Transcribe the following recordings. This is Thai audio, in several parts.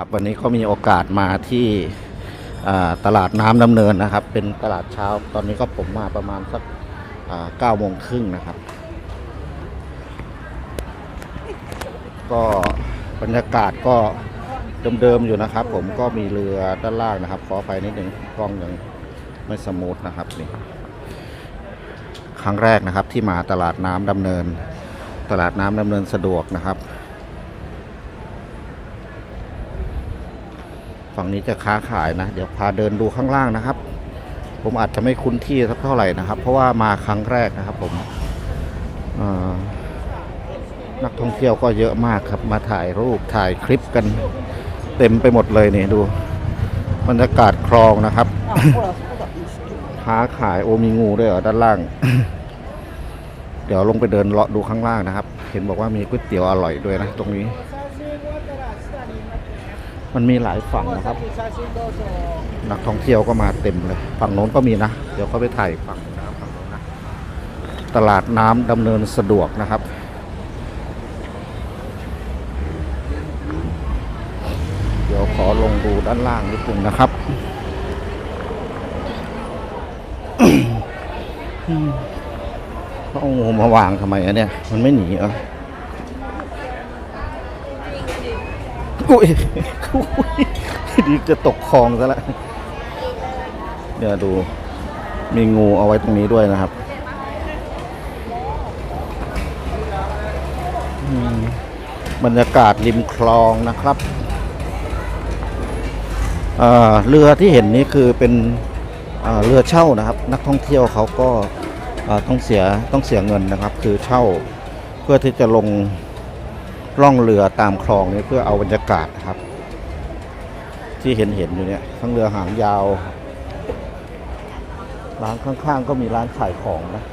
ครับวันนี้ก็มีโอกาสมาที่ตลาดน้ำดำเนินนะครับ เป็นตลาดเช้าตอนนี้ก็ผมมาประมาณสักเก้าโมงครึ่งนะครับ ก็บรรยากาศก็เดิมๆอยู่นะครับ ผมก็มีเรือด้านล่างนะครับ ขอไปนิดหนึ่งกล้องยังไม่สมูทนะครับนี่ครั้งแรกนะครับที่มาตลาดน้ำดำเนิน ตลาดน้ำดำเนินสะดวกนะครับ ฝั่งนี้จะค้าขายนะ เดี๋ยวพาเดินดูข้างล่างนะครับ ผมอาจจะไม่คุ้นที่สักเท่าไหร่นะครับ เพราะว่ามาครั้งแรกนะครับ ผมนักท่องเที่ยวก็เยอะมากครับ มาถ่ายรูปถ่ายคลิปกัน เต็มไปหมดเลยเนี่ยดูบรรยากาศคลองนะครับค้าขายโอมีงูด้วยเหรอด้านล่าง เดี๋ยวลงไปเดินเลาะดูข้างล่างนะครับ เห็นบอกว่ามีก๋วยเตี๋ยวอร่อยด้วยนะ ตรงนี้ มันมีหลายฝั่งนะครับ นักท่องเที่ยวก็มาเต็มเลย ฝั่งโน้นก็มีนะ เดี๋ยวเขาไปถ่ายฝั่งนะฝั่งโน้นนะ ตลาดน้ำดำเนินสะดวกนะครับ เดี๋ยวขอลงดูด้านล่างนิดนึงนะครับเขาเอางูมาวางทำไมอะเนี่ย มันไม่หนีเหรอ อุ้ยดีจะตกคลองซะแล้วเดี๋ยวดูมีงูเอาไว้ตรงนี้ด้วยนะครับอืมบรรยากาศริมคลองนะครับเเรือที่เห็นนี้คือเป็นเเรือเช่านะครับ นักท่องเที่ยวเขาก็ต้องเสียต้องเสียเงินนะครับ คือเช่าเพื่อที่จะลง ล่องเรือตามคลองนี้เพื่อเอาบรรยากาศนะครับ ที่เห็นเห็นอยู่เนี่ยทั้งเรือหางยาว ร้านข้างๆ ก็มีร้านขายของนะ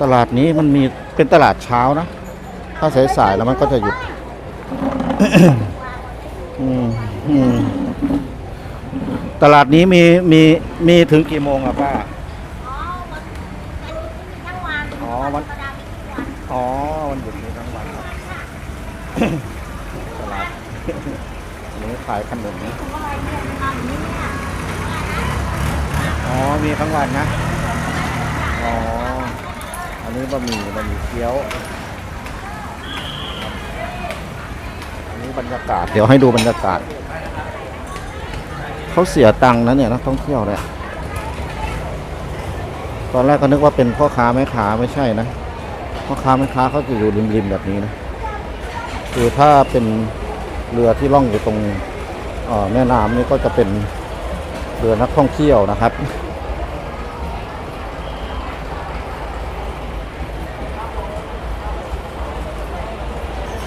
ตลาดนี้มันมีเป็นตลาดเช้านะ ถ้าสายๆแล้วมันก็จะหยุดตลาดนี้มีมีมีถึงกี่โมงอะป้า ทั้งวัน อ๋อวัน อ๋อ วันหยุดมีทั้งวันครับตลาดอันนี้ขายขนมอ๋อ มีทั้งวันนะ อ๋อ อันนี้บะหมี่บะหมี่เกี๊ยว อันนี้บรรยากาศ เดี๋ยวให้ดูบรรยากาศ เขาเสียตังค์นะเนี่ยนักท่องเที่ยวเนี่ยตอนแรกก็นึกว่าเป็นพ่อค้าแม่ค้าไม่ใช่นะ พ่อค้าแม่ค้าเขาจะอยู่ริมๆแบบนี้นะคือถ้าเป็นเรือที่ล่องอยู่ตรงแม่น้ำนี่ก็จะเป็นเรือนักท่องเที่ยวนะครับ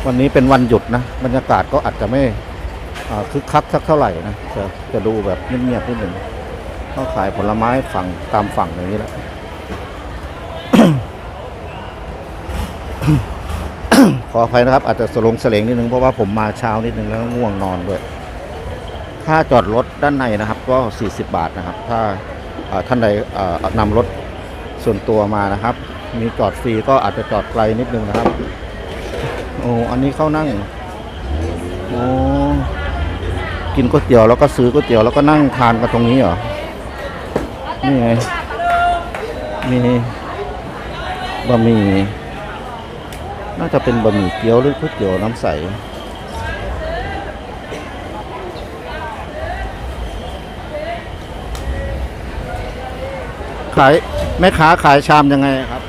วันนี้เป็นวันหยุดนะ บรรยากาศก็อาจจะไม่คึกคักสักเท่าไหร่นะจะจะดูแบบเงียบๆนิดหนึ่งเขาขายผลไม้ฝั่งตามฝั่งอย่างนี้แหละ ขออภัยนะครับอาจจะสลงเสลงนิดนึงเพราะว่าผมมาเช้านิดนึงแล้วง่วงนอนด้วยค่าจอดรถด้านในนะครับก็ 40 บาทนะครับ ถ้าท่านใดนำรถส่วนตัวมานะครับ มีจอดฟรีก็อาจจะจอดไกลนิดนึงนะครับโอ้อันนี้เข้านั่งโอ้กินก๋วยเตี๋ยวแล้วก็ซื้อก๋วยเตี๋ยวแล้วก็นั่งทานกันตรงนี้เหรอนี่ไงมีบะหมี่ น่าจะเป็นบะหมี่เกี๊ยวหรือก๋วยเตี๋ยวน้ำใสขายแม่ค้าขายชามยังไงครับ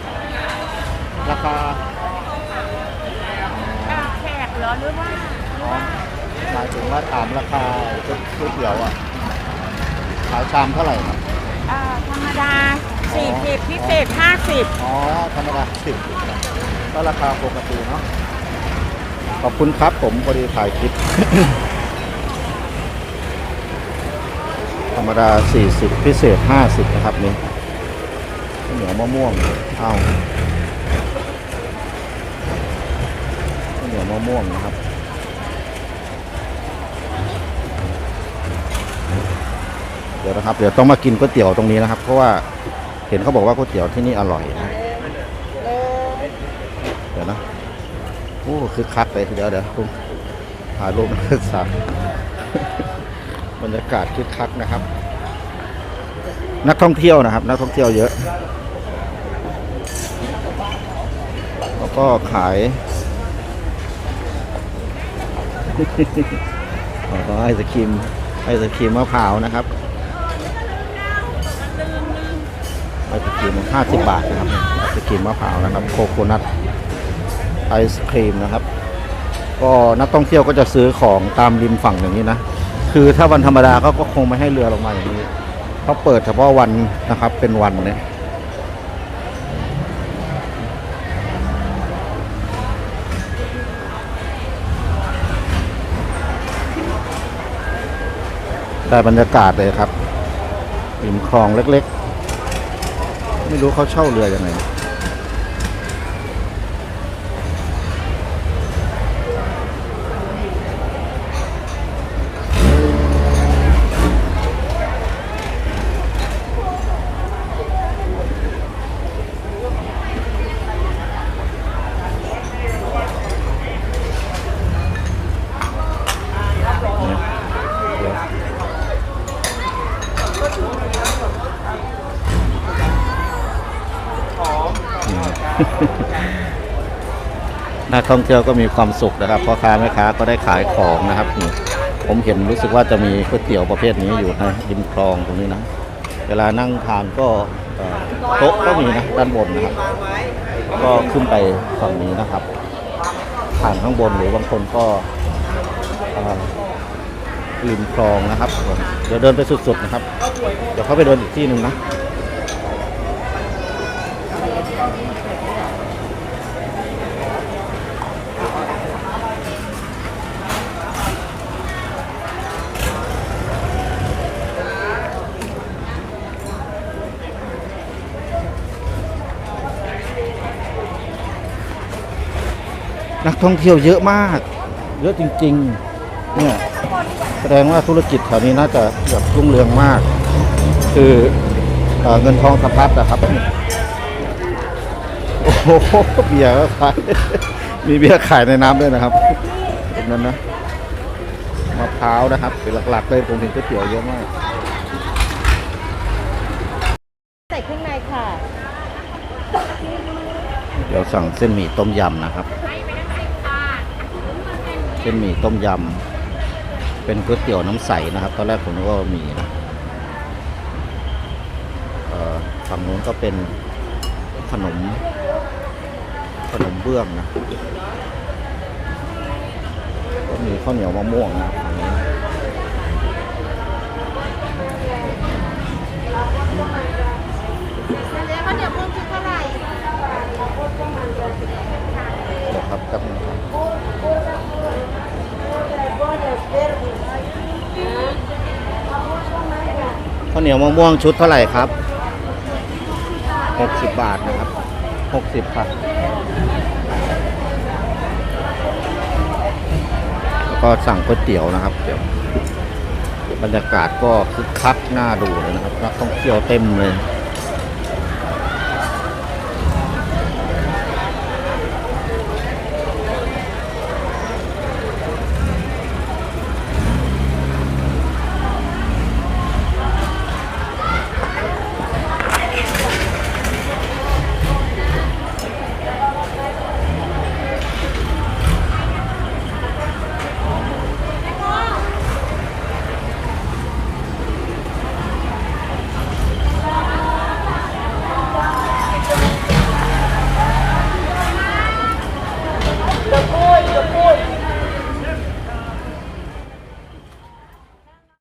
ราคาแขกเหรอหรือว่าอ๋อหมายถึงว่าถามราคาก๋วยเตี๋ยวอะ ขายชามเท่าไหร่ครับอ่าธรรมดาอ๋อ40พิเศษ50อ๋อธรรมดาสิบ ก็ราคาปกติเนาะขอบคุณครับผมพอดีถ่ายคลิป ธรรมดา 40 พิเศษ 50 นะครับนี่เหนียวมะม่วงอ้าวข้าวเหนียวมะม่วงนะครับเดี๋ยวนะครับเดี๋ยวต้องมากินก๋วยเตี๋ยวตรงนี้นะครับ เพราะว่าเห็นเขาบอกว่าก๋วยเตี๋ยวที่นี่อร่อยนะ เดี๋ยวนะ โอ้คือคักเลยเดี๋ยวเดี๋ยวคุณถ่ายรูปนักศึกษาบรรยากาศคึกคักนะครับ นักท่องเที่ยวนะครับ นักท่องเที่ยวเยอะ แล้วก็ขายก็ไอศครีมไอศครีมมะพร้าวนะครับไอศครีมห้าสิบบาทนะครับไอศครีมมะพร้าวนะครับ โคโคนัท ไอศครีมนะครับ ก็นักท่องเที่ยวก็จะซื้อของตามริมฝั่งอย่างนี้นะ คือถ้าวันธรรมดาเขาก็คงไม่ให้เรือลงมาอย่างนี้เขาเปิดเฉพาะวันนะครับเป็นวันเนี่ยได้บรรยากาศเลยครับริมคลองเล็กๆ ไม่รู้เขาเช่าเรือยังไง นักท่องเที่ยวก็มีความสุขนะครับพ่อค้าแม่ค้าก็ได้ขายของนะครับ ผมเห็นรู้สึกว่าจะมีก๋วยเตี๋ยวประเภทนี้อยู่นะริมคลองตรงนี้นะ เวลานั่งทานก็โต๊ะก็มีนะด้านบนนะครับ ก็ขึ้นไปฝั่งนี้นะครับผ่านข้างบนหรือบางคนก็ริมคลองนะครับเดี๋ยวเดินไปสุดๆนะครับ เดี๋ยวเขาไปเดินอีกที่หนึ่งนะ นักท่องเที่ยวเยอะมาก เยอะจริงๆเนี่ยแสดงว่าธุรกิจแถวนี้น่าจะแบบรุ่งเรืองมาก คือเออเงินทองสะพัดนะครับโอ้โหเบียร์ก็ขายมีเบียร์ขายในน้ำด้วยนะครับตรงนั้นนะมะพร้าวนะครับ เป็นหลักๆเลยผมเห็นก๋วยเตี๋ยวเยอะมากใส่เครื่องในค่ะ เดี๋ยวสั่งเส้นหมี่ต้มยำนะครับ เส้นหมี่ต้มยำ เป็นก๋วยเตี๋ยวน้ำใสนะครับ ตอนแรกผมนึกว่าหมี่นะเอ่อฝั่งนู้นก็เป็นขนม ขนมเบื้องนะก็มีข้าวเหนียวมะม่วงนะครับฝั่งนี้เดี๋ยวครับแป๊บนึงครับ ข้าวเหนียวมะม่วงชุดเท่าไหร่ครับหกสิบบาทนะครับหกสิบครับแล้วก็สั่งก๋วยเตี๋ยวนะครับ เดี๋ยวบรรยากาศก็คึกคักน่าดูเลยนะครับนักท่องเที่ยวเต็มเลย